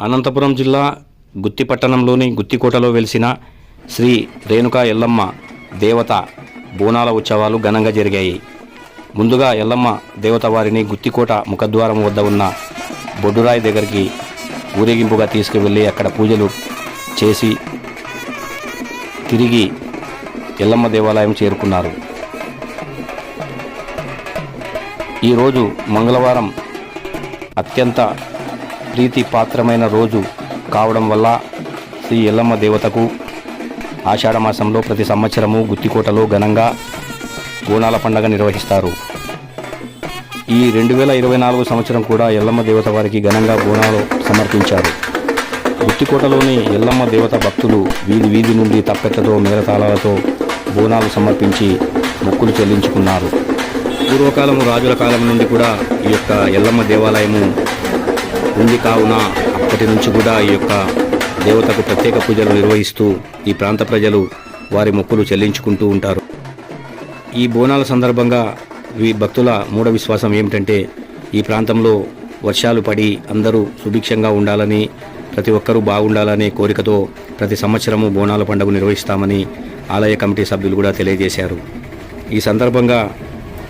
అనంతపురం జిల్లా గుత్తి పట్టణంలోని గుత్తికోటలో వెలిసిన శ్రీ రేణుకా ఎల్లమ్మ దేవత బోనాల ఉత్సవాలు ఘనంగా జరిగాయి. ముందుగా ఎల్లమ్మ దేవత వారిని గుత్తికోట ముఖద్వారం వద్ద ఉన్న బొడ్డురాయి దగ్గరికి ఊరేగింపుగా తీసుకువెళ్ళి అక్కడ పూజలు చేసి తిరిగి ఎల్లమ్మ దేవాలయం చేరుకున్నారు. ఈరోజు మంగళవారం అత్యంత ప్రీతి పాత్రమైన రోజు కావడం వల్ల శ్రీ ఎల్లమ్మ దేవతకు ఆషాఢ మాసంలో ప్రతి సంవత్సరము గుత్తికోటలో ఘనంగా బోనాల పండగ నిర్వహిస్తారు. ఈ రెండు వేల ఇరవై నాలుగు సంవత్సరం కూడా ఎల్లమ్మ దేవత వారికి ఘనంగా బోనాలు సమర్పించారు. గుత్తికోటలోని ఎల్లమ్మ దేవత భక్తులు వీధి వీధి నుండి తప్పెట్లతో మేళతాళాలతో బోనాలు సమర్పించి మొక్కులు చెల్లించుకున్నారు. పూర్వకాలము రాజుల కాలం నుండి కూడా ఈ యొక్క ఎల్లమ్మ దేవాలయము ఉంది కావున అప్పటి నుంచి కూడా ఈ యొక్క దేవతకు ప్రత్యేక పూజలు నిర్వహిస్తూ ఈ ప్రాంత ప్రజలు వారి మొక్కులు చెల్లించుకుంటూ ఉంటారు. ఈ బోనాల సందర్భంగా ఈ భక్తుల మూఢ విశ్వాసం ఏమిటంటే ఈ ప్రాంతంలో వర్షాలు పడి అందరూ సుభిక్షంగా ఉండాలని ప్రతి ఒక్కరూ బాగుండాలనే కోరికతో ప్రతి సంవత్సరము బోనాల పండుగ నిర్వహిస్తామని ఆలయ కమిటీ సభ్యులు కూడా తెలియజేశారు. ఈ సందర్భంగా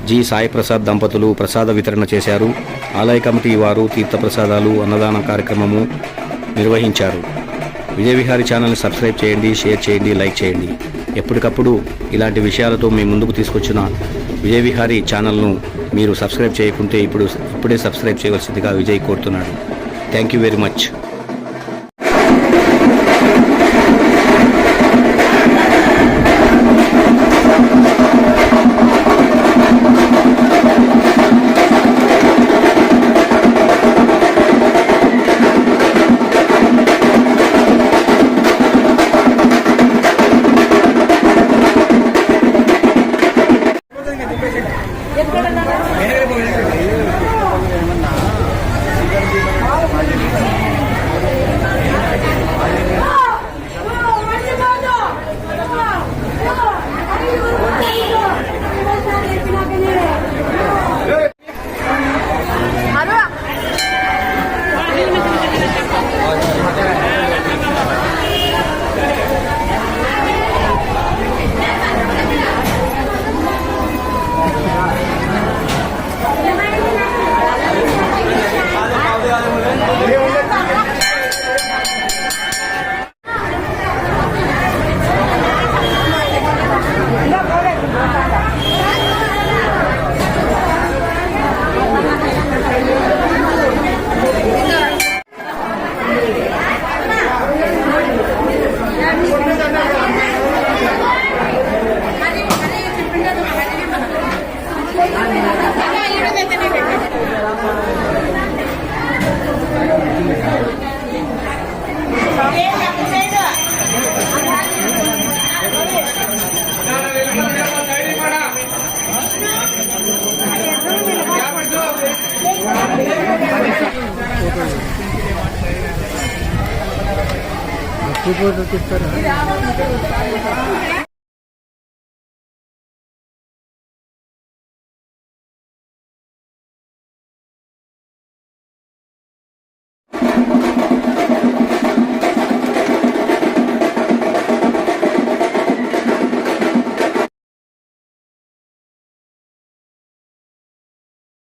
జి సాయిప్రసాద్ దంపతులు ప్రసాద వితరణ చేశారు. ఆలయ కమిటీ వారు తీర్థప్రసాదాలు అన్నదాన కార్యక్రమము నిర్వహించారు. విజయవిహారి ఛానల్ని సబ్స్క్రైబ్ చేయండి షేర్ చేయండి లైక్ చేయండి. ఎప్పటికప్పుడు ఇలాంటి విషయాలతో మీ ముందుకు తీసుకొచ్చిన విజయ విహారీ ఛానల్ను మీరు సబ్స్క్రైబ్ చేయకుంటే ఇప్పుడు ఇప్పుడే సబ్స్క్రైబ్ చేయవలసిందిగా విజయ్ కోరుతున్నాడు. Thank you very much. Photo